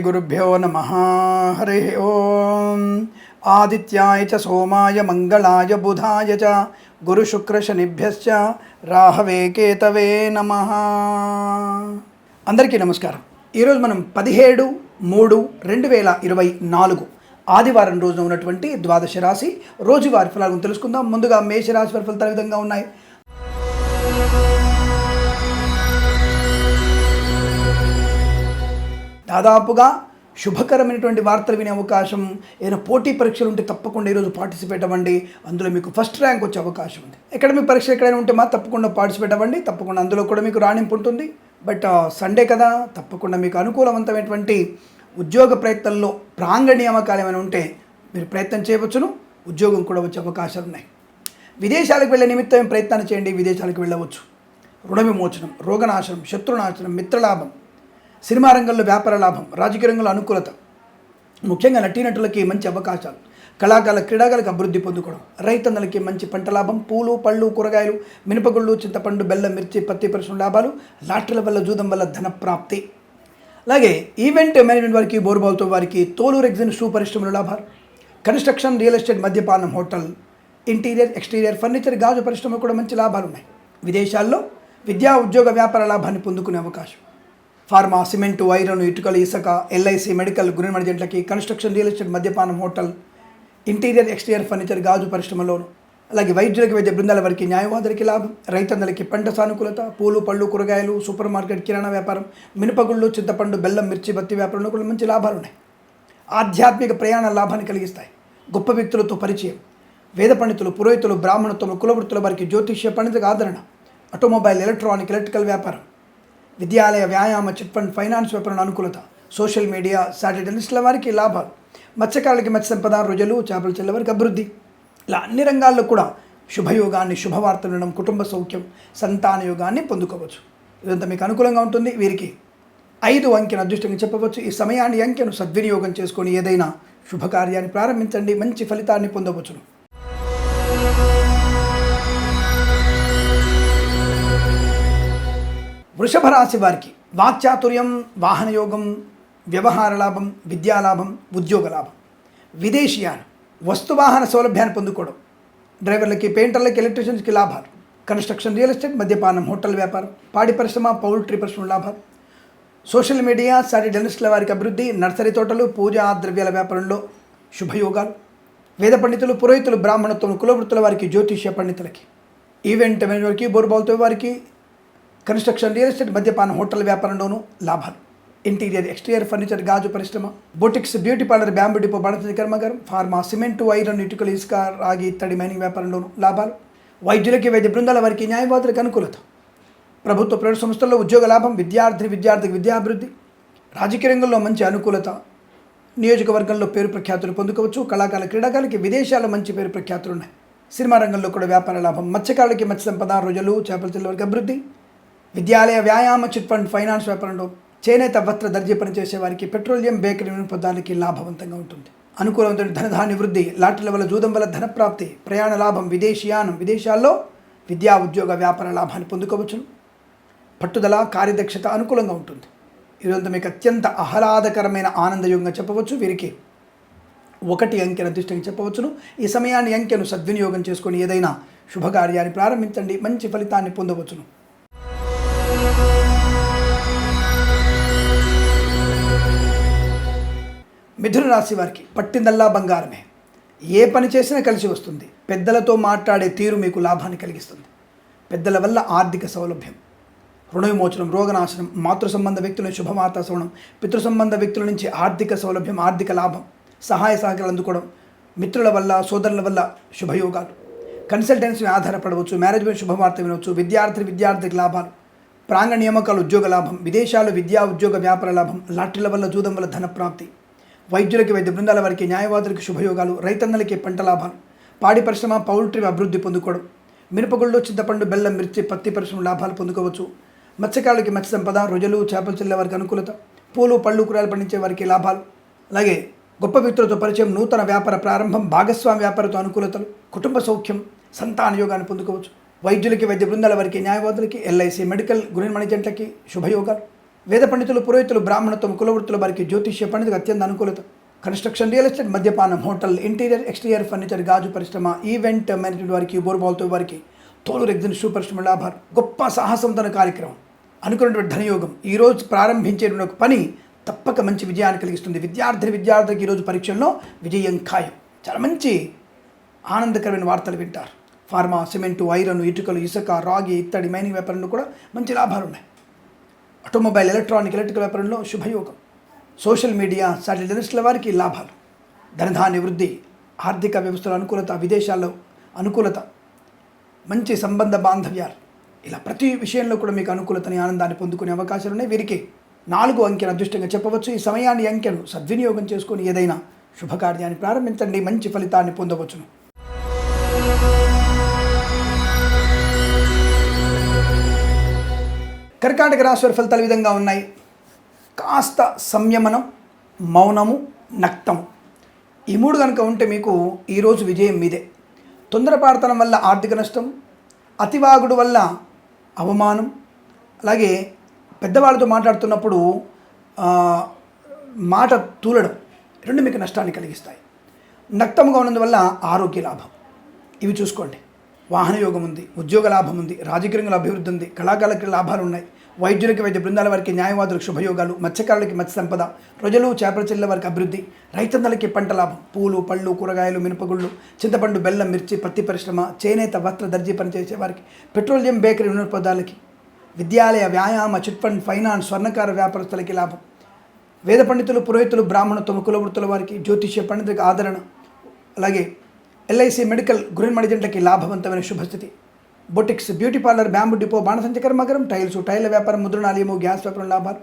గురుభ్యో నమ హరి ఓం ఆదిత్యాయ చ సోమాయ మంగళాయ బుధాయ చ గురుశుక్రశనిభ్యశ్చ రాహవే కేతవే నమ అందరికీ నమస్కారం. ఈరోజు మనం పదిహేడు మూడు రెండు వేల ఇరవై నాలుగు ఆదివారం రోజున ఉన్నటువంటి ద్వాదశ రాశి. రోజువారి ఫలాలను తెలుసుకుందాం. ముందుగా మేషరాశి వారి ఫలితాలు విధంగా ఉన్నాయి? దాదాపుగా శుభకరమైనటువంటి వార్తలు వినే అవకాశం ఏదైనా పోటీ పరీక్షలు ఉంటే తప్పకుండా ఈరోజు పార్టిసిపేట్ అవ్వండి. అందులో మీకు ఫస్ట్ ర్యాంక్ వచ్చే అవకాశం ఉంది. అకాడమిక్ పరీక్ష ఎక్కడైనా ఉంటే మా తప్పకుండా పార్టిసిపేట్ అవ్వండి. తప్పకుండా అందులో కూడా మీకు రాణింపు ఉంటుంది. బట్ సండే uh, కదా తప్పకుండా మీకు అనుకూలవంతమైనటువంటి ఉద్యోగ ప్రయత్నంలో ప్రాంగ నియామకాలు ఏమైనా ఉంటే మీరు ప్రయత్నం చేయవచ్చును. ఉద్యోగం కూడా వచ్చే అవకాశాలు ఉన్నాయి. విదేశాలకు వెళ్ళే నిమిత్తం ప్రయత్నాన్ని చేయండి? విదేశాలకు వెళ్ళవచ్చు. రుణ విమోచనం రోగనాశనం శత్రునాశనం మిత్రలాభం సినిమా రంగంలో వ్యాపార లాభం రాజకీయ రంగంలో అనుకూలత. ముఖ్యంగా నటీనటులకి మంచి అవకాశాలు. కళాకారుల క్రీడాకారులకు అభివృద్ధి పొందుకోవడం. రైతన్నలకి మంచి పంట లాభం పూలు పళ్ళు కూరగాయలు మినపగుళ్ళు చింతపండు బెల్లం మిర్చి పత్తి పరిశ్రమ లాభాలు లాటరీల వల్ల జూదం వల్ల ధన ప్రాప్తి. అలాగే ఈవెంట్ మేనేజ్మెంట్ వారికి బోరుబావుతో వారికి తోలు ఎగ్జిన్ షూ పరిశ్రమల లాభాలు. కన్స్ట్రక్షన్ రియల్ ఎస్టేట్ మద్యపానం హోటల్ ఇంటీరియర్ ఎక్స్టీరియర్ ఫర్నిచర్ గాజు పరిశ్రమ కూడా మంచి లాభాలు ఉన్నాయి విదేశాల్లో విద్యా ఉద్యోగ వ్యాపార లాభాన్ని పొందుకునే అవకాశం. ఫార్మా సిమెంటు ఐరన్ ఇటుకలు ఇసుక ఎల్ఐసి మెడికల్ గురి మర్జెంట్లకి కన్స్ట్రక్షన్ రియల్ ఎస్టేట్ మద్యపానం హోటల్ ఇంటీరియర్ ఎక్స్టీరియర్ ఫర్నిచర్ గాజు పరిశ్రమలోను. అలాగే వైద్యులకి వైద్య బృందాల వారికి న్యాయవాదులకి లాభం. రైతన్నలకి పంట సానుకూలత పూలు పళ్ళు కూరగాయలు సూపర్ మార్కెట్ కిరాణా వ్యాపారం మినపగుళ్ళు చింతపండు బెల్లం మిర్చి బత్తి వ్యాపారంలో కూడా మంచి లాభాలు ఉన్నాయి ఆధ్యాత్మిక ప్రయాణ లాభాన్ని కలిగిస్తాయి. గొప్ప వ్యక్తులతో పరిచయం. వేద పండితులు పురోహితులు బ్రాహ్మణత్వం కులవృత్తుల వారికి జ్యోతిష్య పండితులకు ఆదరణ. ఆటోమొబైల్ ఎలక్ట్రానిక్ ఎలక్ట్రికల్ వ్యాపారం. విద్యాలయ వ్యాయామ చిట్ ఫండ్ ఫైనాన్స్ వ్యాపారం అనుకూలత. సోషల్ మీడియా శాటిలైట్ల వారికి లాభాలు. మత్స్యకారులకి మత్స్య సంపద రుజులు చేపలు చెల్ల వారికి అభివృద్ధి. ఇలా అన్ని రంగాల్లో కూడా శుభయోగాన్ని శుభవార్తలు వినడం కుటుంబ సౌఖ్యం సంతాన యోగాన్ని పొందుకోవచ్చు. ఇదంతా మీకు అనుకూలంగా ఉంటుంది. వీరికి ఐదు అంకెను అదృష్టంగా చెప్పవచ్చు. ఈ సమయాన్ని అంకెను సద్వినియోగం చేసుకొని ఏదైనా శుభకార్యాన్ని ప్రారంభించండి. మంచి ఫలితాన్ని పొందవచ్చును. వృషభ రాశి వారికి వాక్చాతుర్యం వాహనయోగం వ్యవహార లాభం విద్యాలాభం ఉద్యోగ లాభం. విదేశీయాలు వస్తువాహన సౌలభ్యాన్ని పొందుకోవడం డ్రైవర్లకి పెయింటర్లకి ఎలక్ట్రీషియన్స్కి లాభాలు. కన్స్ట్రక్షన్ రియల్ ఎస్టేట్ మద్యపానం హోటల్ వ్యాపారం పాడి పరిశ్రమ పౌల్ట్రీ పరిశ్రమ లాభాలు. సోషల్ మీడియా సాటి డెలిస్టుల వారికి అభివృద్ధి నర్సరీ తోటలు పూజా ద్రవ్యాల వ్యాపారంలో శుభయోగాలు. వేద పండితులు పురోహితులు బ్రాహ్మణత్వం కులవృత్తుల వారికి జ్యోతిష్య పండితులకి. ఈవెంట్ మేనేజర్కి బోర్బాల్తో వారికి కన్స్ట్రక్షన్ రియల్ ఎస్టేట్ మద్యపాన హోటల్ వ్యాపారంలోనూ లాభాలు. ఇంటీరియర్ ఎక్స్టీరియర్ ఫర్నిచర్ గాజు పరిశ్రమ boutiques beauty parlour bamboo depot బడతీ కర్మాగారం ఫార్మా సిమెంటు ఐరన్ ఇటుకలు ఇసుక రాగి ఇత్తడి మైనింగ్ వ్యాపారంలోనూ లాభాలు. వైద్యులకి వైద్య బృందాల వారికి న్యాయవాదులకు అనుకూలత. ప్రభుత్వ ప్రైవేట్ సంస్థల్లో ఉద్యోగ లాభం విద్యార్థి విద్యార్థికి విద్యాభివృద్ధి రాజకీయ రంగంలో మంచి అనుకూలత. నియోజకవర్గంలో పేరు ప్రఖ్యాతులు పొందుకోవచ్చు. కళాకారుల క్రీడాకారులకి విదేశాల్లో మంచి పేరు ప్రఖ్యాతులు ఉన్నాయి. సినిమా రంగంలో కూడా వ్యాపార లాభం. మత్స్యకారులకి మత్స్య సంపద రోజులు చేపల చెల్ల వరకు అభివృద్ధి. విద్యాలయ వ్యాయామ చిట్ ఫండ్ ఫైనాన్స్ వ్యాపారంలో చేనేత వస్త్ర దర్జీ పనిచేసే వారికి పెట్రోలియం బేకరీ పదార్థాలకి లాభవంతంగా ఉంటుంది. అనుకూలమైన ధనధాన్య వృద్ధి లాటరీల వల్ల జూదం వల్ల ధన ప్రాప్తి ప్రయాణ లాభం విదేశీయానం విదేశాల్లో విద్యా ఉద్యోగ వ్యాపార లాభాన్ని పొందుకోవచ్చును. పట్టుదల కార్యదక్షత అనుకూలంగా ఉంటుంది. ఇదంతా మీకు అత్యంత ఆహ్లాదకరమైన ఆనందయోగంగా చెప్పవచ్చు. వీరికి ఒకటి అంకెన అదృష్టంగా చెప్పవచ్చును. ఈ సమయాన్ని అంకెను సద్వినియోగం చేసుకొని ఏదైనా శుభకార్యాన్ని ప్రారంభించండి. మంచి ఫలితాన్ని పొందవచ్చును. మిథున రాశి వారికి పట్టిందల్లా బంగారమే. ఏ పని చేసినా కలిసి వస్తుంది. పెద్దలతో మాట్లాడే తీరు మీకు లాభాన్ని కలిగిస్తుంది. పెద్దల వల్ల ఆర్థిక సౌలభ్యం. రుణ విమోచనం రోగనాశనం మాతృ సంబంధ వ్యక్తుల నుంచి శుభవార్త శ్రవణం పితృ సంబంధ వ్యక్తుల నుంచి ఆర్థిక సౌలభ్యం ఆర్థిక లాభం సహాయ సహకారాలు అందుకోవడం మిత్రుల వల్ల సోదరుల వల్ల శుభయోగాలు. కన్సల్టెన్సీ ఆధారపడవచ్చు మేనేజ్మెంట్ శుభవార్త వినవచ్చు విద్యార్థి విద్యార్థికి లాభాలు. ప్రాంగ నియామకాలు ఉద్యోగ లాభం విదేశాలు విద్యా ఉద్యోగ వ్యాపార లాభం లాటరీల వల్ల జూదం వల్ల ధన ప్రాప్తి. వైద్యులకి వైద్య బృందాల వారికి న్యాయవాదులకి శుభయోగాలు రైతన్నలకి పంట లాభాలు. పాడి పరిశ్రమ పౌల్ట్రీ అభివృద్ధి పొందుకోవడం. మినపగుళ్ళు చింతపండు బెల్లం మిర్చి పత్తి పరిశ్రమ లాభాలు పొందుకోవచ్చు. మత్స్యకారులకి మత్స్య సంపద రుజులు చేపలు చెల్లే వారికి అనుకూలత. పూలు పళ్ళు కూరలు పండించే వారికి లాభాలు. అలాగే గొప్ప వ్యక్తులతో పరిచయం నూతన వ్యాపార ప్రారంభం భాగస్వామి వ్యాపారతో అనుకూలతలు కుటుంబ సౌఖ్యం సంతాన యోగాన్ని పొందుకోవచ్చు. వైద్యులకి వైద్య బృందాల వారికి న్యాయవాదులకి ఎల్ఐసి మెడికల్ గృహ మేనేజెంట్లకి శుభయోగాలు. వేద పండితులు పురోహితులు బ్రాహ్మణత్వం కులవృత్తుల వారికి జ్యోతిష్య పండితులకు అత్యంత అనుకూలత. కన్స్ట్రక్షన్ రియల్ ఎస్టేట్ మద్యపానం హోటల్ ఇంటీరియర్ ఎక్స్టీరియర్ ఫర్నిచర్ గాజు పరిశ్రమ ఈవెంట్ మేనేజ్మెంట్ వారికి బోర్బాల్తో వారికి తోలు రెగ్జిన్ సూపరిశ్రమ లాభాలు. గొప్ప సాహసంతన కార్యక్రమం. అనుకున్నటువంటి ధనయోగం. ఈరోజు ప్రారంభించేటువంటి ఒక పని తప్పక మంచి విజయాన్ని కలిగిస్తుంది. విద్యార్థి విద్యార్థికి ఈరోజు పరీక్షల్లో విజయం ఖాయం. చాలా మంచి ఆనందకరమైన వార్తలు వింటారు. ఫార్మా సిమెంటు ఐరన్ ఇటుకలు ఇసుక రాగి ఇత్తడి మైనింగ్ వ్యాపారంలో కూడా మంచి లాభాలు ఉన్నాయి. ఆటోమొబైల్ ఎలక్ట్రానిక్ ఎలక్ట్రికల్ వ్యాపారంలో శుభయోగం. సోషల్ మీడియా శాటిలైట్ వారికి లాభాలు. ధనధాన్య వృద్ధి ఆర్థిక వ్యవస్థల అనుకూలత విదేశాల్లో అనుకూలత మంచి సంబంధ బాంధవ్యాలు. ఇలా ప్రతి విషయంలో కూడా మీకు అనుకూలతని ఆనందాన్ని పొందుకునే అవకాశాలు ఉన్నాయి. వీరికి నాలుగు అంకెను అదృష్టంగా చెప్పవచ్చు. ఈ సమయాన్ని అంకెను సద్వినియోగం చేసుకొని ఏదైనా శుభకార్యాన్ని ప్రారంభించండి. మంచి ఫలితాన్ని పొందవచ్చును. కర్కాటక రాశి వారి ఫలితాలు విధంగా ఉన్నాయి. కాస్త సంయమనం మౌనము నక్తం ఈ మూడు కనుక ఉంటే మీకు ఈరోజు విజయం మీదే. తొందరపాడతనం వల్ల ఆర్థిక నష్టం అతివాగుడు వల్ల అవమానం అలాగే పెద్దవాళ్ళతో మాట్లాడుతున్నప్పుడు మాట తూలడం రెండు మీకు నష్టాన్ని కలిగిస్తాయి. నక్తముగా ఉన్నందువల్ల ఆరోగ్య లాభం. ఇవి చూసుకోండి. వాహన యోగం ఉంది ఉద్యోగ లాభం ఉంది రాజకీయంగా అభివృద్ధి ఉంది కళాకారులకి లాభాలు ఉన్నాయి వైద్యులకి వైద్య బృందాల వారికి న్యాయవాదులకు శుభయోగాలు మత్స్యకారులకి మత్స్య సంపద ప్రజలు చేపల చెల్లెల వారికి అభివృద్ధి రైతన్నలకి పంట లాభం పూలు పళ్ళు కూరగాయలు మినపగుళ్ళు చింతపండు బెల్లం మిర్చి పత్తి పరిశ్రమ చేనేత వస్త్ర దర్జీ పనిచేసే వారికి పెట్రోలియం బేకరీ వినోదాలకి విద్యాలయ వ్యాయామ చిట్ ఫండ్ ఫైనాన్స్ స్వర్ణకార వ్యాపారస్తులకి లాభం. వేద పండితులు పురోహితులు బ్రాహ్మణత్వం కులవృత్తుల వారికి జ్యోతిష్య పండితులకు ఆదరణ అలాగే ఎల్ఐసి మెడికల్ గృహమడిజెంట్లకి లాభవంతమైన శుభస్థితి. Boutiques beauty parlour bamboo depot బాణసంచ కర్మాగారం టైల్స్ టైల్ వ్యాపారం ముద్రణాలయము గ్యాస్ వ్యాపారం లాభాలు.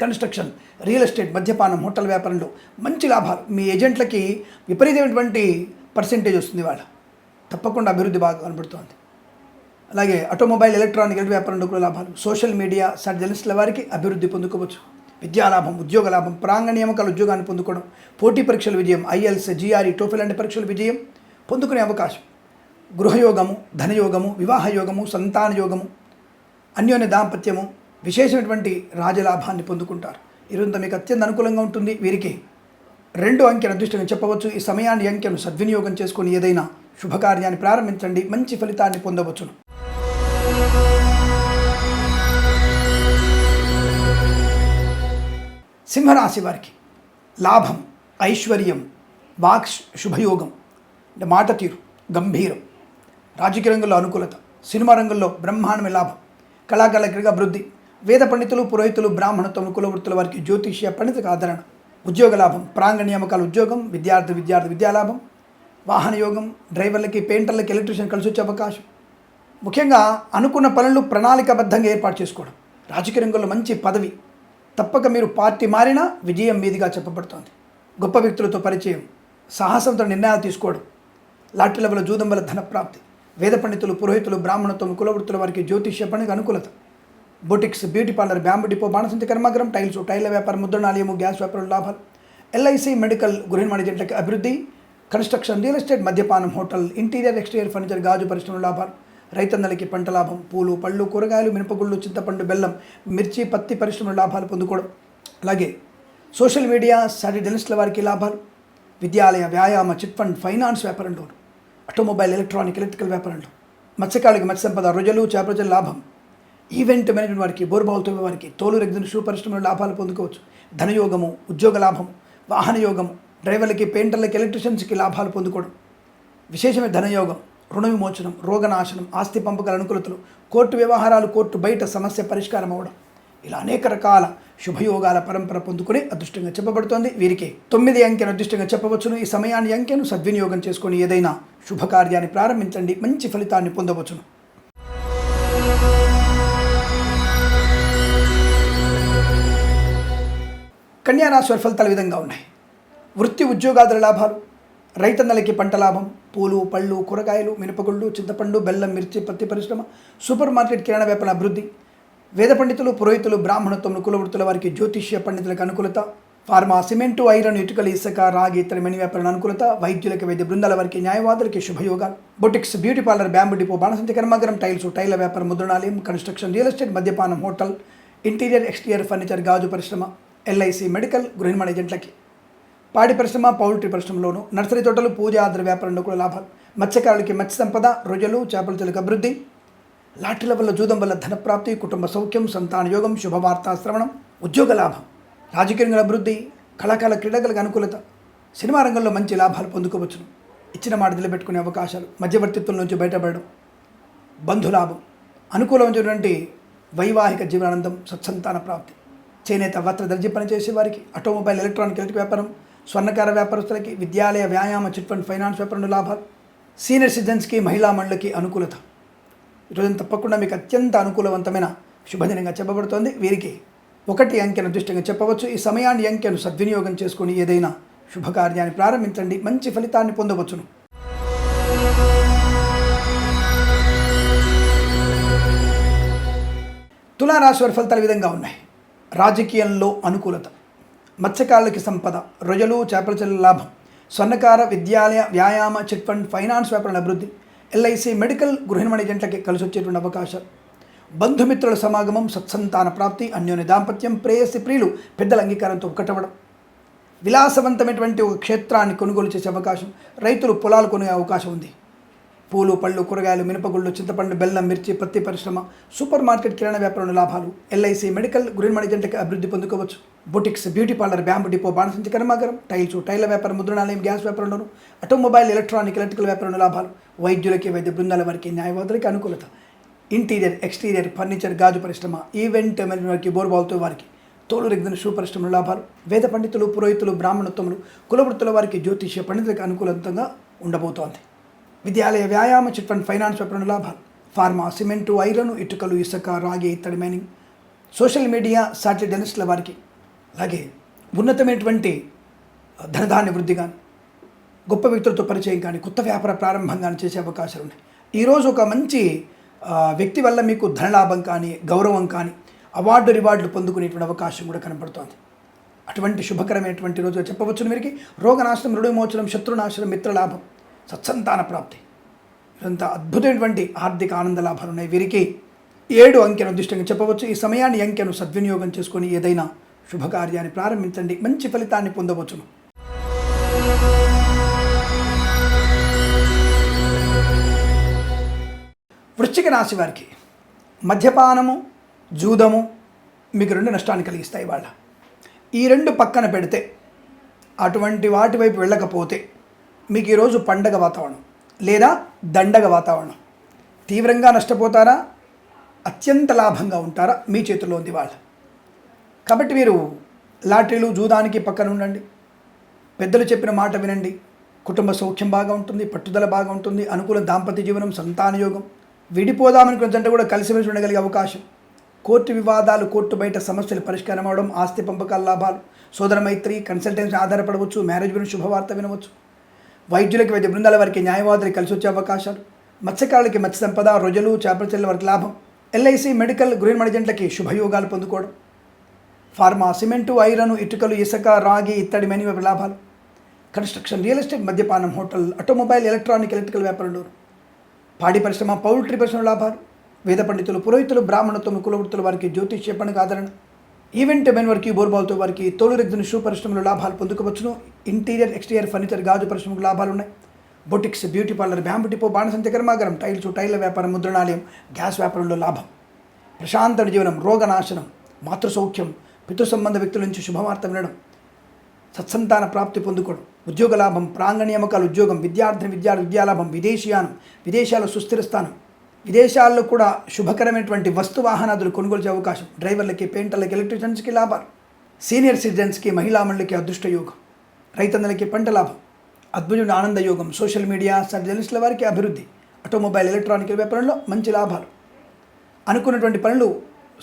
కన్స్ట్రక్షన్ రియల్ ఎస్టేట్ మద్యపానం హోటల్ వ్యాపారంలో మంచి లాభాలు. మీ ఏజెంట్లకి విపరీతమైనటువంటి పర్సెంటేజ్ వస్తుంది వాళ్ళ తప్పకుండా అభివృద్ధి బాగా కనబడుతోంది. అలాగే ఆటోమొబైల్ ఎలక్ట్రానిక్ వ్యాపారంలో కూడా లాభాలు. సోషల్ మీడియా సర్ జర్నలిస్టుల వారికి అభివృద్ధి పొందుకోవచ్చు. విద్యాలాభం ఉద్యోగ లాభం ప్రాంగణ నియామకాల ఉద్యోగాన్ని పొందుకోవడం పోటీ పరీక్షల విజయం ఐఎల్స్ జీఆర్ఈ టోఫెల్ లాంటి పరీక్షల విజయం పొందుకునే అవకాశం. గృహయోగము ధనయోగము వివాహయోగము సంతాన యోగము అన్యోన్య దాంపత్యము విశేషమైనటువంటి రాజలాభాన్ని పొందుకుంటారు. ఈరోజు మీకు అత్యంత అనుకూలంగా ఉంటుంది. వీరికి రెండు అంకెల అదృష్టంగా చెప్పవచ్చు. ఈ సమయాన్ని అంకెను సద్వినియోగం చేసుకుని ఏదైనా శుభకార్యాన్ని ప్రారంభించండి. మంచి ఫలితాన్ని పొందవచ్చును. సింహరాశి వారికి లాభం ఐశ్వర్యం వాక్ శుభయోగం. అంటే మాట తీరు గంభీరం. రాజకీయ రంగంలో అనుకూలత సినిమా రంగంలో బ్రహ్మాండమైన లాభం. కళాకారులకి అభివృద్ధి వేద పండితులు పురోహితులు బ్రాహ్మణత్వం కులవృత్తుల వారికి జ్యోతిష్య పండితులకు ఆదరణ. ఉద్యోగ లాభం ప్రాంగ నియామకాల ఉద్యోగం విద్యార్థి విద్యార్థి విద్యాలాభం వాహన యోగం డ్రైవర్లకి పెయింటర్లకి ఎలక్ట్రీషియన్ కలిసి వచ్చే అవకాశం. ముఖ్యంగా అనుకున్న పనులు ప్రణాళికాబద్ధంగా ఏర్పాటు చేసుకోవడం. రాజకీయ రంగంలో మంచి పదవి తప్పక మీరు పార్టీ మారినా విజయం మీదిగా చెప్పబడుతోంది. గొప్ప వ్యక్తులతో పరిచయం సాహసంతో నిర్ణయాలు తీసుకోవడం లాటరీ లెవెల్ జూదం వల్ల ధనప్రాప్తి వేద పండితులు పురోహితులు బ్రాహ్మణత్వం కులవృత్తుల వారికి జ్యోతిష్య పండుగ అనుకూలత. Boutiques beauty parlour bamboo depot బాణసంతి కర్మాగ్రం టైల్స్ టైల్ల వ్యాపారం ముద్రణాలయము గ్యాస్ వ్యాపారం లాభాలు. ఎల్ఐసి మెడికల్ గృహ మేనేజెంట్లకి అభివృద్ధి కన్స్ట్రక్షన్ రియల్ ఎస్టేట్ మద్యపానం హోటల్ ఇంటీరియర్ ఎక్స్టీరియర్ ఫర్నిచర్ గాజు పరిశ్రమ లాభాలు. రైతన్నలకి పంట లాభం పూలు పళ్ళు కూరగాయలు మినపగుళ్ళు చింతపండు బెల్లం మిర్చి పత్తి పరిశ్రమల లాభాలు పొందుకోవడం. అలాగే సోషల్ మీడియా సాటి వారికి లాభాలు. విద్యాలయ వ్యాయామ చిట్ ఫండ్ ఫైనాన్స్ వ్యాపారంలో. ఆటోమొబైల్ ఎలక్ట్రానిక్ ఎలక్ట్రికల్ వ్యాపారంలో. మత్స్యకారులకి మత్స్య సంపద రొయ్యలు చేపల లాభం. ఈవెంట్ మేనేజ్మెంట్ వారికి బోర్బావులతో వారికి తోలు రెగ్జిన్ షూ పరిశ్రమలో లాభాలు పొందుకోవచ్చు. ధనయోగము ఉద్యోగ లాభం వాహన యోగము డ్రైవర్లకి పెయింటర్లకి ఎలక్ట్రిషియన్స్కి లాభాలు పొందుకోవడం. విశేషమైన ధనయోగం. రుణ విమోచనం రోగనాశనం ఆస్తి పంపకాల అనుకూలతలు కోర్టు వ్యవహారాలు కోర్టు బయట సమస్య పరిష్కారం అవ్వడం ఇలా అనేక రకాల శుభయోగాల పరంపర పొందుకుని అదృష్టంగా చెప్పబడుతోంది. వీరికి తొమ్మిది అంకెను అదృష్టంగా చెప్పవచ్చును. ఈ సమయాన్ని అంకెను సద్వినియోగం చేసుకుని ఏదైనా శుభకార్యాన్ని ప్రారంభించండి. మంచి ఫలితాన్ని పొందవచ్చును. కన్యా రాశి ఫలితాలు విధంగా ఉన్నాయి. వృత్తి ఉద్యోగాదుల లాభాలు రైతన్నలకి పంట లాభం పూలు పళ్ళు కూరగాయలు మినపగుళ్ళు చింతపండు బెల్లం మిర్చి పత్తి పరిశ్రమ సూపర్ మార్కెట్ కిరాణా వ్యాపార అభివృద్ధి వేద పండితులు పురోహితులు బ్రాహ్మణత్వం కులవృత్తుల వారికి జ్యోతిష్య పండితులకు అనుకూలత ఫార్మా సిమెంటు ఐరన్ ఇటుకలు ఇసుక రాగి ఇతర మణి వ్యాపారాల అనుకూలత వైద్యులకి వైద్య బృందాల వారికి న్యాయవాదులకి శుభయోగాలు. Boutiques beauty parlour bamboo depot బాణసంతి కర్మాగరం టైల్స్ టైల వ్యాపారం ముద్రణాలయం కన్స్ట్రక్షన్ రియల్ ఎస్టేట్ మద్యపానం హోటల్ ఇంటీరియర్ ఎక్స్టీరియర్ ఫర్నిచర్ గాజు పరిశ్రమ ఎల్ఐసి మెడికల్ గృహిణి ఏజెంట్లకి. పాడి పరిశ్రమ పౌల్ట్రీ పరిశ్రమలోను నర్సరీ తోటలు పూజ ఆధార వ్యాపారంలో కూడా లాభాలు. మత్స్యకారులకి మత్స్య సంపద రొయ్యలు చేపల చెలక అభివృద్ధి. లాటరీల వల్ల జూదం వల్ల ధనప్రాప్తి కుటుంబ సౌఖ్యం సంతాన యోగం శుభవార్తా శ్రవణం ఉద్యోగ లాభం. రాజకీయంగా అభివృద్ధి కళాకాల క్రీడలకు అనుకూలత. సినిమా రంగంలో మంచి లాభాలు పొందుకోవచ్చును. ఇచ్చిన మాట నిలబెట్టుకునే అవకాశాలు మధ్యవర్తిత్వం నుంచి బయటపడడం. బంధులాభం అనుకూలమైనటువంటి వైవాహిక జీవనానందం సత్సంతాన ప్రాప్తి. చేనేత వస్త్ర దర్జీ పనిచేసే వారికి ఆటోమొబైల్ ఎలక్ట్రానిక్ ఎలక్ట్రిక్ వ్యాపారం స్వర్ణకార వ్యాపారస్తులకి విద్యాలయ వ్యాయామ చిట్ ఫండ్ ఫైనాన్స్ వ్యాపారంలో లాభాలు. సీనియర్ సిటిజన్స్కి మహిళా మండలికి అనుకూలత. ఈరోజు తప్పకుండా మీకు అత్యంత అనుకూలవంతమైన శుభదినంగా చెప్పబడుతోంది. వీరికి ఒకటి అంకెను దృష్టంగా చెప్పవచ్చు. ఈ సమయాన్ని అంకెను సద్వినియోగం చేసుకొని ఏదైనా శుభకార్యాన్ని ప్రారంభించండి. మంచి ఫలితాన్ని పొందవచ్చును. తులారాశి వారి ఫలితాలు విధంగా ఉన్నాయి. రాజకీయంలో అనుకూలత. మత్స్యకారులకి సంపద రొయ్యలు చేపల చెల్లెల లాభం స్వర్ణకార విద్యాలయ వ్యాయామ చిట్ ఫండ్ ఫైనాన్స్ వ్యాపారాల అభివృద్ధి ఎల్ఐసి మెడికల్ గృహిణి ఏజెంట్లకి కలిసి వచ్చేటువంటి అవకాశాలు బంధుమిత్రుల సమాగమం సత్సంతాన ప్రాప్తి అన్యోన్య దాంపత్యం ప్రేయసి ప్రియులు పెద్దల అంగీకారంతో ఒకటవడం విలాసవంతమైనటువంటి ఒక క్షేత్రాన్ని కొనుగోలు చేసే అవకాశం రైతులు పొలాలు కొనే అవకాశం ఉంది. పూలు పళ్ళు కూరగాయలు మినపగుళ్ళు చింతపండు బెల్లం మిర్చి పత్తి పరిశ్రమ సూపర్ మార్కెట్ కిరాణా వ్యాపారంలో లాభాలు. ఎల్ఐసి మెడికల్ గ్రీన్ మణిజెంట్కి అభివృద్ధి పొందుకోవచ్చు. Boutiques beauty parlour bamboo depot బాణసంచి కర్మాగారం టైల్స్ టైల వ్యాపారం ముద్రణాలయం గ్యాస్ వ్యాపారంలోను ఆటోమొబైల్ ఎలక్ట్రానిక్ ఎలక్ట్రికల్ వ్యాపారంలో లాభాలు. వైద్యులకి వైద్య బృందాల వారికి న్యాయవాదులకి అనుకూలత. ఇంటీరియర్ ఎక్స్టీరియర్ ఫర్నిచర్ గాజు పరిశ్రమ ఈవెంట్ మేనేజ్మెంట్ వారికి బోర్బాల్తో వారికి తోలు రెగ్గిన షూ పరిశ్రమల లాభాలు. వేద పండితులు పురోహితులు బ్రాహ్మణోత్తములు కులవృత్తుల వారికి జ్యోతిష్య పండితులకు అనుకూలంతంగా ఉండబోతోంది. విద్యాలయ వ్యాయామ చిట్ ఫండ్ ఫైనాన్స్ వ్యాపారంలో లాభాలు. ఫార్మా సిమెంటు ఐరన్ ఇటుకలు ఇసుక రాగి ఇత్తడి మైనింగ్. సోషల్ మీడియా సాటిలైట్ జర్నలిస్టుల వారికి. అలాగే ఉన్నతమైనటువంటి ధనధాన్య వృద్ధి కానీ గొప్ప వ్యక్తులతో పరిచయం కానీ కొత్త వ్యాపార ప్రారంభం కానీ చేసే అవకాశాలు ఉన్నాయి. ఈరోజు ఒక మంచి వ్యక్తి వల్ల మీకు ధనలాభం కానీ గౌరవం కానీ అవార్డు రివార్డులు పొందుకునేటువంటి అవకాశం కూడా కనపడుతోంది. అటువంటి శుభకరమైనటువంటి రోజు చెప్పవచ్చును వీరికి. రోగనాశనం రుణవిమోచనం శత్రునాశనం మిత్రలాభం. సత్సంతాన ప్రాప్తి. ఇదంతా అద్భుతమైనటువంటి ఆర్థిక ఆనంద లాభాలు ఉన్నాయి. వీరికి ఏడు అంకెను ఉద్దిష్టంగా చెప్పవచ్చు. ఈ సమయాన్ని అంకెను సద్వినియోగం చేసుకొని ఏదైనా శుభకార్యాన్ని ప్రారంభించండి. మంచి ఫలితాన్ని పొందవచ్చును. వృశ్చిక రాశి వారికి మద్యపానము జూదము మీకు రెండు నష్టాన్ని కలిగిస్తాయి వాళ్ళ. ఈ రెండు పక్కన పెడితే అటువంటి వాటి వైపు వెళ్ళకపోతే మీకు ఈరోజు పండగ వాతావరణం లేదా దండగ వాతావరణం. తీవ్రంగా నష్టపోతారా? అత్యంత లాభంగా ఉంటారా? మీ చేతిలో ఉంది వాళ్ళ. కాబట్టి మీరు లాటరీలు జూదానికి పక్కన ఉండండి. పెద్దలు చెప్పిన మాట వినండి. కుటుంబ సౌఖ్యం బాగా ఉంటుంది పట్టుదల బాగా ఉంటుంది అనుకూల దాంపత్య జీవనం సంతాన యోగం. విడిపోదామనుకున్న జంట కూడా కలిసిమెలిసి ఉండగలిగే అవకాశం. కోర్టు వివాదాలు కోర్టు బయట సమస్యలు పరిష్కారం అవడం ఆస్తి పంపకాల లాభాలు. సోదర మైత్రి కన్సల్టెన్సీ ఆధారపడవచ్చు మ్యారేజ్ గురించి శుభవార్త వినవచ్చు. వైద్యులకి వైద్య బృందాల వారికి న్యాయవాదులకి కలిసి వచ్చే అవకాశాలు. మత్స్యకారులకి మత్స్య సంపద రొయ్యలు చేపల చెల్లెల వారికి లాభం. ఎల్ఐసి మెడికల్ గ్రీన్ మేనేజెంట్లకి శుభయోగాలు పొందుకోవడం. ఫార్మా సిమెంటు ఐరన్ ఇటుకలు ఇసుక రాగి ఇత్తడి మెని లాభాలు. కన్స్ట్రక్షన్ రియల్ ఎస్టేట్ మద్యపానం హోటల్ ఆటోమొబైల్ ఎలక్ట్రానిక్ ఎలక్ట్రికల్ వ్యాపారంలో పాడి పరిశ్రమ పౌల్ట్రీ పరిశ్రమ లాభాలు. వేద పండితులు పురోహితులు బ్రాహ్మణత్వం కులవృత్తుల వారికి జ్యోతిష్య పండుగ ఆదరణ. ఈవెంట్ మెన్ వారికి బోర్బాల్తో వారికి తోలు రెగ్జిన షూ పరిశ్రమలో లాభాలు పొందుకోవచ్చును. ఇంటీరియర్ ఎక్స్టీరియర్ ఫర్నిచర్ గాజు పరిశ్రమకు లాభాలు ఉన్నాయి. Boutiques beauty parlour bamboo depot బాణసంచ కర్మాగారం టైల్స్ టైల్ల వ్యాపారం ముద్రణాలయం గ్యాస్ వ్యాపారంలో లాభం. ప్రశాంత జీవనం రోగనాశనం మాతృసౌఖ్యం పితృసంబంధ వ్యక్తుల నుంచి శుభవార్త వినడం సత్సంతాన ప్రాప్తి పొందుకోవడం ఉద్యోగ లాభం ప్రాంగణ నియామకాలు ఉద్యోగం విద్యార్థిని విద్యార్థి విద్యాలాభం విదేశీయానం విదేశాల్లో సుస్థిర స్థానం. విదేశాల్లో కూడా శుభకరమైనటువంటి వస్తు వాహనాదులు కొనుగోలు చేసే అవకాశం. డ్రైవర్లకి పెయింటర్లకి ఎలక్ట్రీషియన్స్కి లాభాలు. సీనియర్ సిటిజన్స్కి మహిళామణులకి అదృష్ట యోగం రైతన్నలకి పంట లాభం. అద్భుతమైన ఆనంద యోగం సోషల్ మీడియా జర్నలిస్టుల వారికి అభివృద్ధి ఆటోమొబైల్ ఎలక్ట్రానిక్ వ్యాపారంలో మంచి లాభాలు. అనుకున్నటువంటి పనులు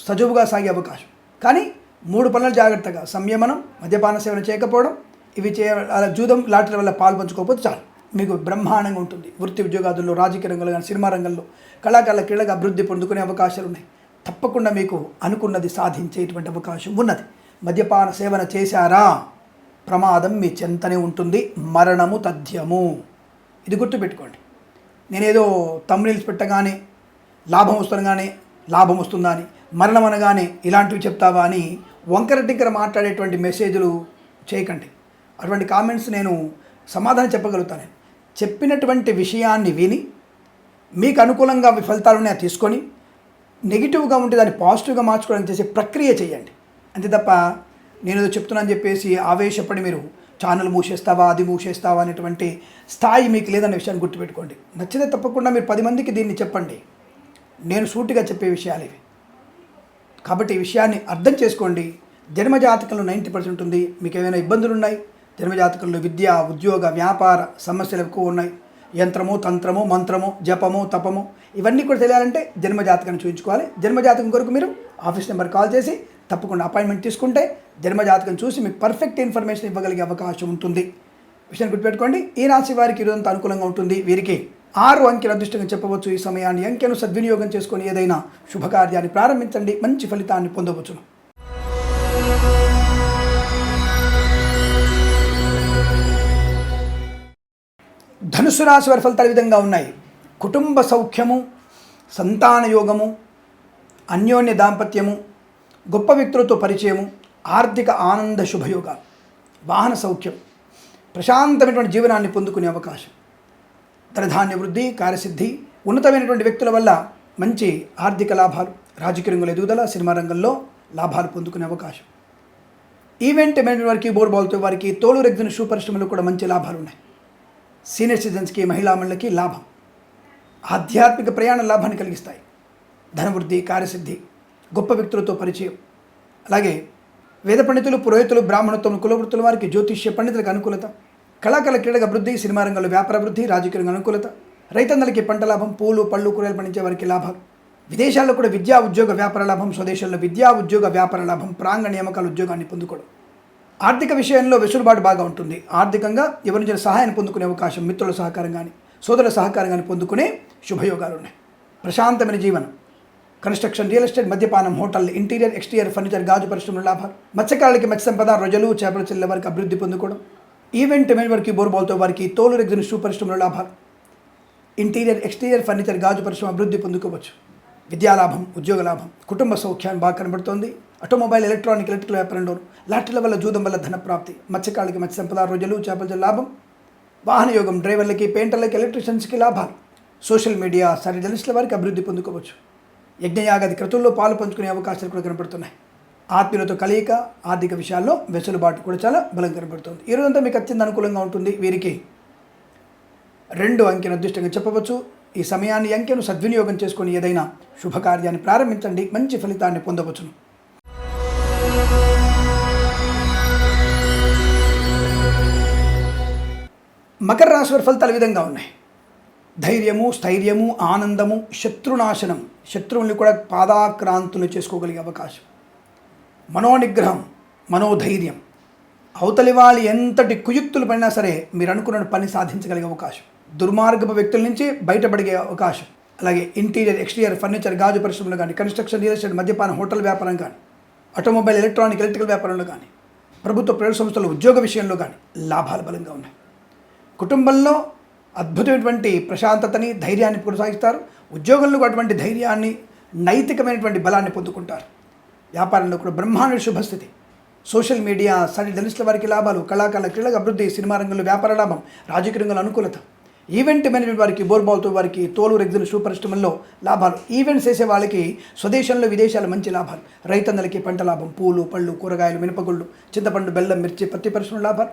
సజువుగా సాగే అవకాశం. కానీ మూడు పనులు జాగ్రత్తగా సంయమనం మద్యపాన సేవన చేయకపోవడం ఇవి చేయ అలా జూదం లాటరీ వల్ల పాలు పంచుకోకపోతే చాలు. మీకు బ్రహ్మాండంగా ఉంటుంది. వృత్తి ఉద్యోగాదుల్లో రాజకీయ రంగంలో కానీ సినిమా రంగంలో కళాకారుల క్రీడగా అభివృద్ధి పొందుకునే అవకాశాలు ఉన్నాయి. తప్పకుండా మీకు అనుకున్నది సాధించేటువంటి అవకాశం ఉన్నది. మద్యపాన సేవన చేశారా? ప్రమాదం మీ చెంతనే ఉంటుంది మరణము తథ్యము. ఇది గుర్తుపెట్టుకోండి. నేనేదో తమ్ముళ్ళస్ పెట్టగానే లాభం వస్తుండగానే లాభం వస్తుందా అని మరణం అనగానే ఇలాంటివి చెప్తావా అని వంకర టింకర మాట్లాడేటువంటి మెసేజ్లు చేయకండి. అటువంటి కామెంట్స్ నేను సమాధానం చెప్పగలుగుతాను. చెప్పినటువంటి విషయాన్ని విని మీకు అనుకూలంగా అవి ఫలితాలను తీసుకొని నెగిటివ్గా ఉంటే దాన్ని పాజిటివ్గా మార్చుకోవడానికి చేసే ప్రక్రియ చేయండి. అంతే తప్ప నేను ఏదో చెప్తున్నాను చెప్పేసి ఆవేశపడి మీరు ఛానల్ మూసేస్తావా అది మూసేస్తావా అనేటువంటి స్థాయి మీకు లేదన్న విషయాన్ని గుర్తుపెట్టుకోండి. నచ్చితే తప్పకుండా మీరు పది మందికి దీన్ని చెప్పండి. నేను సూటిగా చెప్పే విషయాలు ఇవి. కాబట్టి ఈ విషయాన్ని అర్థం చేసుకోండి. జన్మజాతకంలో నైంటీ పర్సెంట్ ఉంది. మీకు ఏమైనా ఇబ్బందులు ఉన్నాయి జన్మజాతకంలో విద్య ఉద్యోగ వ్యాపార సమస్యలు ఎక్కువ ఉన్నాయి. యంత్రము తంత్రము మంత్రము జపము తపము ఇవన్నీ కూడా తెలియాలంటే జన్మజాతకాన్ని చూపించుకోవాలి జన్మజాతకం కొరకు మీరు ఆఫీస్ నెంబర్ కాల్ చేసి తప్పకుండా అపాయింట్మెంట్ తీసుకుంటే జన్మజాతకం చూసి మీకు పర్ఫెక్ట్ ఇన్ఫర్మేషన్ ఇవ్వగలిగే అవకాశం ఉంటుంది. విషయాన్ని గుర్తుపెట్టుకోండి ఈ రాశి వారికి ఈరోజంతా అనుకూలంగా ఉంటుంది. వీరికి ఆరు అంకెల అదృష్టంగా చెప్పవచ్చు. ఈ సమయాన్ని అంకెను సద్వినియోగం చేసుకొని ఏదైనా శుభకార్యాన్ని ప్రారంభించండి. మంచి ఫలితాన్ని పొందవచ్చును. ధనుసు రాశి వారి ఫలితాలు విధంగా ఉన్నాయి. కుటుంబ సౌఖ్యము సంతాన యోగము అన్యోన్య దాంపత్యము గొప్ప వ్యక్తులతో పరిచయము ఆర్థిక ఆనంద శుభయోగాలు వాహన సౌఖ్యం ప్రశాంతమైనటువంటి జీవనాన్ని పొందుకునే అవకాశం. ధనధాన్య వృద్ధి కార్యసిద్ధి ఉన్నతమైనటువంటి వ్యక్తుల వల్ల మంచి ఆర్థిక లాభాలు రాజకీయ రంగుల ఎదుగుదల సినిమా రంగంలో లాభాలు పొందుకునే అవకాశం. ఈవెంట్ మేనేజ్మెంట్ వారికి బోర్ బాల్తో వారికి తోలు రెగ్జిన షూ పరిశ్రమలో కూడా మంచి లాభాలు ఉన్నాయి. సీనియర్ సిటిజన్స్కి మహిళా లాభం. ఆధ్యాత్మిక ప్రయాణ లాభాన్ని కలిగిస్తాయి. ధనవృద్ధి కార్యసిద్ధి గొప్ప వ్యక్తులతో పరిచయం. అలాగే వేద పండితులు పురోహితులు బ్రాహ్మణత్వం కులవృత్తుల వారికి జ్యోతిష్య పండితులకు అనుకూలత. కళాకళ క్రీడల అభివృద్ధి సినిమా రంగంలో వ్యాపార అభివృద్ధి రాజకీయ రంగం అనుకూలత. రైతన్నలకి పంట లాభం పూలు పళ్ళు కూరలు పండించే వారికి లాభాలు విదేశాల్లో కూడా విద్యా ఉద్యోగ వ్యాపార లాభం స్వదేశాల్లో విద్యా ఉద్యోగ వ్యాపార లాభం ప్రాంగ నియామకాల ఉద్యోగాన్ని పొందుకోవడం. ఆర్థిక విషయంలో వెసులుబాటు బాగా ఉంటుంది. ఆర్థికంగా ఎవరి నుంచి సహాయాన్ని పొందుకునే అవకాశం మిత్రుల సహకారం కానీ సోదరుల సహకారం కానీ పొందుకునే శుభయోగాలు ఉన్నాయి. ప్రశాంతమైన జీవనం. కన్స్ట్రక్షన్ రియల్ ఎస్టేట్ మద్యపానం హోటల్ ఇంటీరియర్ ఎక్స్టీరియర్ ఫర్నిచర్ గాజు పరిశ్రమల లాభాలు మత్స్యకారులకి మత్స్య సంపద రొజలు చేపల చెల్లె వారికి అభివృద్ధి పొందుకోవడం ఈవెంట్ వారికి బోర్బాల్తో వారికి తోలు రెగ్జిన్ షూ పరిశ్రమల లాభాలు ఇంటీరియర్ ఎక్స్టీరియర్ ఫర్నిచర్ గాజు పరిశ్రమ అభివృద్ధి పొందుకోవచ్చు. విద్యాలాభం ఉద్యోగ లాభం కుటుంబ సౌఖ్యాన్ని బాగా కనబడుతోంది. ఆటోమొబైల్ ఎలక్ట్రానిక్ ఎలక్ట్రికల్ వ్యాపారంలో లాటరీల వల్ల జూదం వల్ల ధన ప్రాప్తి మత్స్యకారులకి మత్స్య సంపద రోజులు చేపల లాభం వాహన యోగం డ్రైవర్లకి పెయింటర్లకి ఎలక్ట్రీషియన్స్కి లాభాలు. సోషల్ మీడియా సరి జర్నలిస్టుల వారికి అభివృద్ధి పొందుకోవచ్చు. యజ్ఞయాగాది క్రతుల్లో పాలు పంచుకునే అవకాశాలు కూడా కనబడుతున్నాయి ఆత్మీయులతో కలయిక ఆర్థిక విషయాల్లో వెసులుబాటు కూడా చాలా బలం కనబడుతుంది ఈ రోజంతా మీకు అత్యంత అనుకూలంగా ఉంటుంది. వీరికి రెండు అంకెను అదృష్టంగా చెప్పవచ్చు. ఈ సమయాన్ని అంకెను సద్వినియోగం చేసుకొని ఏదైనా శుభకార్యాన్ని ప్రారంభించండి. మంచి ఫలితాన్ని పొందవచ్చును. మకర రాశి వారి ఫలితాలు విధంగా ఉన్నాయి. ధైర్యము స్థైర్యము ఆనందము శత్రునాశనం. శత్రువుల్ని కూడా పాదాక్రాంతులు చేసుకోగలిగే అవకాశం. మనోనిగ్రహం మనోధైర్యం అవతలి వాళ్ళు ఎంతటి కుయుక్తులు పడినా సరే మీరు అనుకున్న పని సాధించగలిగే అవకాశం. దుర్మార్గపు వ్యక్తుల నుంచి బయటపడిగే అవకాశం. అలాగే ఇంటీరియర్ ఎక్స్టీరియర్ ఫర్నిచర్ గాజు పరిశ్రమలు కానీ కన్స్ట్రక్షన్ రియల్ ఎస్టేట్ మద్యపాన హోటల్ వ్యాపారం కానీ ఆటోమొబైల్ ఎలక్ట్రానిక్ ఎలక్ట్రికల్ వ్యాపారంలో కానీ ప్రభుత్వ ప్రైవేట్ సంస్థల ఉద్యోగ విషయంలో కానీ లాభాలు బలంగా ఉన్నాయి. కుటుంబంలో అద్భుతమైనటువంటి ప్రశాంతతని ధైర్యాన్ని కొనసాగిస్తారు. ఉద్యోగంలో అటువంటి ధైర్యాన్ని నైతికమైనటువంటి బలాన్ని పొందుకుంటారు. వ్యాపారంలో కూడా బ్రహ్మాండ శుభస్థితి. సోషల్ మీడియా సరి దళితుల వారికి లాభాలు కళాకారుల క్రీడల అభివృద్ధి సినిమా రంగంలో వ్యాపార లాభం రాజకీయ రంగంలో అనుకూలత. ఈవెంట్ మేనేజ్మెంట్ వారికి బోర్బాల్తో వారికి తోలు రెగ్జిన్ షూ పరిశ్రమల్లో లాభాలు. ఈవెంట్స్ చేసే వాళ్ళకి స్వదేశంలో విదేశాల మంచి లాభాలు. రైతన్నలకి పంట లాభం పూలు పళ్ళు కూరగాయలు మినపగుళ్ళు చింతపండు బెల్లం మిర్చి పత్తి పరిశ్రమ లాభాలు.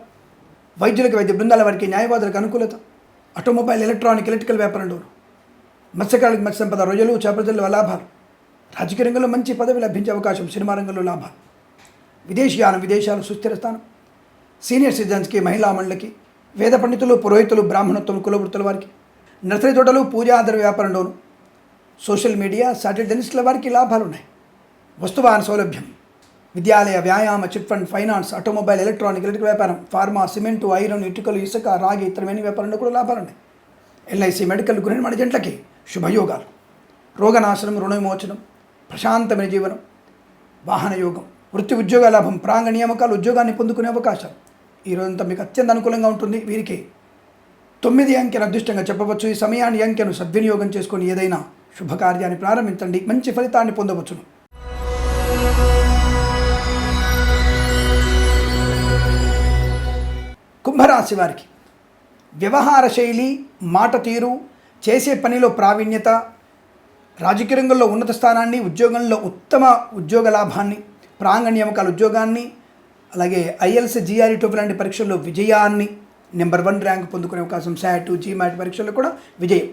వైద్యులకి వైద్య బృందాల వారికి న్యాయవాదులకు అనుకూలత. ఆటోమొబైల్ ఎలక్ట్రానిక్ ఎలక్ట్రికల్ వ్యాపారంలో మత్స్యకారులకు మత్స్య సంపద రొయ్యలు చేపల జల్లు లాభాలు. రాజకీయ రంగంలో మంచి పదవి లభించే అవకాశం సినిమా రంగంలో లాభాలు. విదేశీయానం విదేశాలు సుస్థిర స్థానం. సీనియర్ సిటిజన్స్కి మహిళా మండలికి వేద పండితులు పురోహితులు బ్రాహ్మణత్వం కులవృత్తుల వారికి నర్సరీ తోటలు పూజాదర వ్యాపారంలోను సోషల్ మీడియా శాటిలైట్ జర్నలిస్టుల వారికి లాభాలు ఉన్నాయి సౌలభ్యం. విద్యాలయ వ్యాయామ chit fund finance automobile electronic electric వ్యాపారం ఫార్మా సిమెంటు ఐరన్ ఇటుకలు ఇసుక రాగి ఇతరమైన వ్యాపారంలో కూడా లాభాలున్నాయి ఎల్ఐసి మెడికల్ గృహ నిర్మాణ జంటలకి శుభయోగాలు. రోగనాశనం రుణ విమోచనం ప్రశాంతమైన జీవనం వాహన యోగం వృత్తి ఉద్యోగ లాభం ప్రాంగ నియామకాలు ఉద్యోగాన్ని పొందుకునే అవకాశం ఈ రోజంతా మీకు అత్యంత అనుకూలంగా ఉంటుంది. వీరికి తొమ్మిది అంకెను అదృష్టంగా చెప్పవచ్చు. ఈ సమయాన్ని అంకెను సద్వినియోగం చేసుకొని ఏదైనా శుభకార్యాన్ని ప్రారంభించండి. మంచి ఫలితాన్ని పొందవచ్చును. కుంభరాశి వారికి. వ్యవహార శైలి మాట తీరు చేసే పనిలో ప్రావీణ్యత రాజకీయ రంగంలో ఉన్నత స్థానాన్ని ఉద్యోగంలో ఉత్తమ ఉద్యోగ లాభాన్ని ప్రాంగణ నియామకాల ఉద్యోగాన్ని అలాగే ఐఎల్స్ జిఆర్ఈ టోఫ్ లాంటి పరీక్షల్లో విజయాన్ని నెంబర్ వన్ ర్యాంక్ పొందుకునే అవకాశం శాట్ జీమాట్ పరీక్షల్లో కూడా విజయం.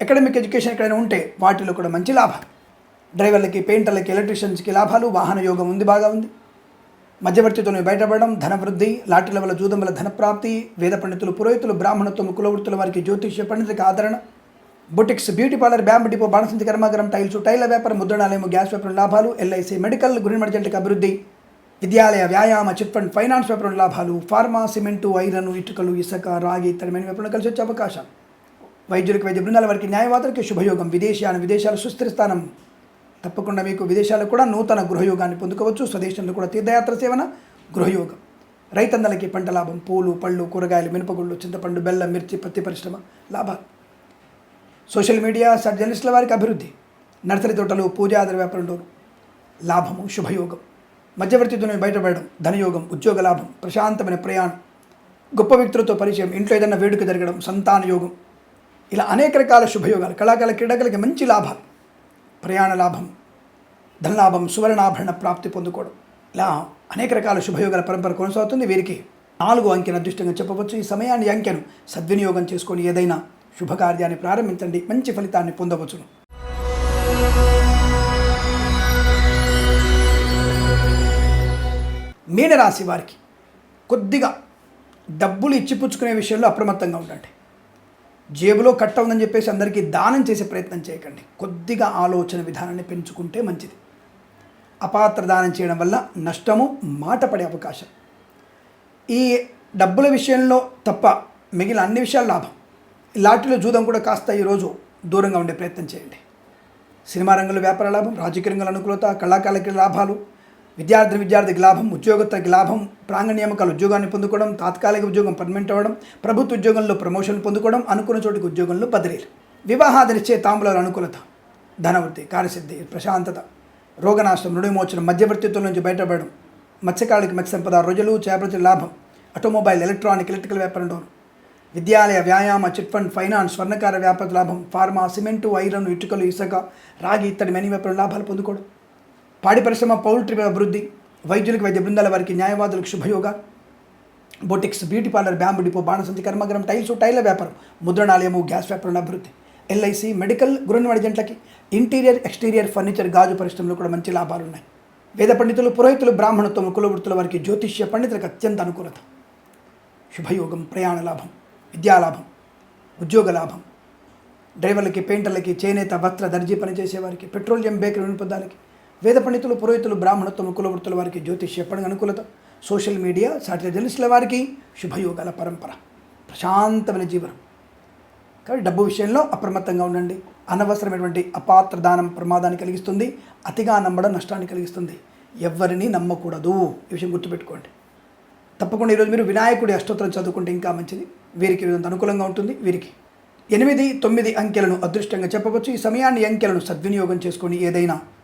అకాడమిక్ ఎడ్యుకేషన్ ఎక్కడైనా ఉంటే వాటిలో కూడా మంచి లాభాలు. డ్రైవర్లకి పెయింటర్లకి ఎలక్ట్రీషియన్స్కి లాభాలు వాహన యోగం ఉంది బాగా ఉంది. మధ్యవర్తితో బయటపడడం ధనవృద్ధి లాటరీల వల్ల జూదం వల్ల ధనప్రాప్తి వేద పండితులు పురోహితులు బ్రాహ్మణత్వం కులవృత్తుల వారికి జ్యోతిష్య పండితులకు ఆదరణ. Boutiques beauty parlour bamboo depot బాణసంతి కర్మాగారం టైల్స్ టైల వ్యాపారం ముద్రణాలయం గ్యాస్ వ్యాపారం లాభాలు ఎల్ఐసి మెడికల్ గురి మర్జెంట్కి అభివృద్ధి. విద్యాలయ వ్యాయామ చిట్ ఫండ్ ఫైనాన్స్ వ్యాపారం లాభాలు ఫార్మా సిమెంటు ఐరన్ ఇటుకలు ఇసుక రాగి ఇతరమైన వ్యాపారం కలిసి వచ్చే అవకాశం. వైద్యులకు వైద్య బృందాల వారికి న్యాయవాదులకి శుభయోగం. విదేశీయాన విదేశాల సుస్థిర స్థానం. తప్పకుండా మీకు విదేశాల్లో కూడా నూతన గృహయోగాన్ని పొందుకోవచ్చు. స్వదేశంలో కూడా తీర్థయాత్ర సేవన గృహయోగం. రైతన్నలకి పంట లాభం పూలు పళ్ళు కూరగాయలు మినపగుళ్ళు చింతపండు బెల్లం మిర్చి పత్తి పరిశ్రమ లాభాలు. సోషల్ మీడియా జర్నలిస్టుల వారికి అభివృద్ధి. నర్సరీ తోటలు పూజాదర వ్యాపారంలో లాభము శుభయోగం. మధ్యవర్తితో బయటపడడం ధనయోగం ఉద్యోగ లాభం ప్రశాంతమైన ప్రయాణం. గొప్ప వ్యక్తులతో పరిచయం ఇంట్లో ఏదైనా వేడుక జరగడం సంతాన యోగం. ఇలా అనేక రకాల శుభయోగాలు కళాకాల క్రీడాకులకి మంచి లాభాలు. ప్రయాణ లాభం ధనలాభం సువర్ణాభరణ ప్రాప్తి పొందుకోవడం. ఇలా అనేక రకాల శుభయోగాల పరంపర కొనసాగుతుంది. వీరికి నాలుగు అంకెను అదృష్టంగా చెప్పవచ్చు. ఈ సమయాన్ని అంకెను సద్వినియోగం చేసుకొని ఏదైనా శుభకార్యాన్ని ప్రారంభించండి. మంచి ఫలితాన్ని పొందవచ్చును. మీనరాశి వారికి కొద్దిగా డబ్బులు ఇచ్చిపుచ్చుకునే విషయంలో అప్రమత్తంగా ఉండండి. జేబులో కట్ట ఉందని చెప్పేసి అందరికీ దానం చేసే ప్రయత్నం చేయకండి. కొద్దిగా ఆలోచన విధానాన్ని పెంచుకుంటే మంచిది. అపాత్ర దానం చేయడం వల్ల నష్టము మాట పడే అవకాశం. ఈ డబ్బుల విషయంలో తప్ప మిగిలిన అన్ని విషయాలు లాభం. లాటరీలో జూదం కూడా కాస్త ఈరోజు దూరంగా ఉండే ప్రయత్నం చేయండి. సినిమా రంగంలో వ్యాపార లాభం రాజకీయ రంగంలో అనుకూలత కళాకారులకి లాభాలు విద్యార్థి విద్యార్థికి లాభం ఉద్యోగతకి లాభం ప్రాంగ నియామకాలు ఉద్యోగాన్ని పొందుకోవడం తాత్కాలిక ఉద్యోగం పర్మనెంట్ అవ్వడం ప్రభుత్వ ఉద్యోగంలో ప్రమోషన్ పొందుకోవడం అనుకున్న చోటుకి ఉద్యోగంలో బదిలీలు. వివాహాది నిశ్చయ తాంబూలాల అనుకూలత ధనవృత్తి కార్యసిద్ధి ప్రశాంతత రోగనాశనం రుణవిమోచనం మధ్యవర్తిత్వం నుంచి బయటపడడం మత్స్యకారులకి మత్స్య సంపద రోజులు చేపల లాభం ఆటోమొబైల్ ఎలక్ట్రానిక్ ఎలక్ట్రికల్ వ్యాపారం విద్యాలయ వ్యాయామ చిట్ ఫండ్ ఫైనాన్స్ స్వర్ణకార వ్యాపార లాభం ఫార్మా సిమెంటు ఐరన్ ఇటుకలు ఇసుక రాగి ఇత్తడి మెనీ వ్యాపారం లాభాలు పొందుకోవడం. పాడి పరిశ్రమ పౌల్ట్రీ అభివృద్ధి వైద్యులకు వైద్య బృందాల వారికి న్యాయవాదులకు శుభయోగ. Boutiques beauty parlour bamboo depot బాణసంతి కర్మగరం టైల్స్ టైల వ్యాపారం ముద్రణాలయము గ్యాస్ వ్యాపారం అభివృద్ధి. ఎల్ఐసి మెడికల్ గృహనివాడి జంటలకి ఇంటీరియర్ ఎక్స్టీరియర్ ఫర్నిచర్ గాజు పరిశ్రమలో కూడా మంచి లాభాలు ఉన్నాయి. వేద పండితులు పురోహితులు బ్రాహ్మణత్వం కులవృత్తుల వారికి జ్యోతిష్య పండితులకు అత్యంత అనుకూలత. శుభయోగం ప్రయాణ లాభం విద్యాలాభం ఉద్యోగ లాభం. డ్రైవర్లకి పెయింటర్లకి చేనేత వస్త్ర దర్జీ పనిచేసేవారికి పెట్రోలియం బేకరీ వినిపదాలకి వేద పండితులు పురోహితులు బ్రాహ్మణత్వం కులవృత్తుల వారికి జ్యోతిష్ చెప్పడం అనుకూలత. సోషల్ మీడియా సాటిలైట్ జర్నలిస్టుల వారికి శుభయోగాల పరంపర. ప్రశాంతమైన జీవనం. కాబట్టి డబ్బు విషయంలో అప్రమత్తంగా ఉండండి. అనవసరమైనటువంటి అపాత్ర దానం ప్రమాదాన్ని కలిగిస్తుంది. అతిగా నమ్మడం నష్టాన్ని కలిగిస్తుంది. ఎవరిని నమ్మకూడదు. ఈ విషయం గుర్తుపెట్టుకోండి. తప్పకుండా ఈరోజు మీరు వినాయకుడి అష్టోత్తరం చదువుకుంటే ఇంకా మంచిది. వీరికి ఈరోజు అనుకూలంగా ఉంటుంది. వీరికి ఎనిమిది తొమ్మిది అంకెలను అదృష్టంగా చెప్పవచ్చు. ఈ సమయాన్ని అంకెలను సద్వినియోగం చేసుకొని ఏదైనా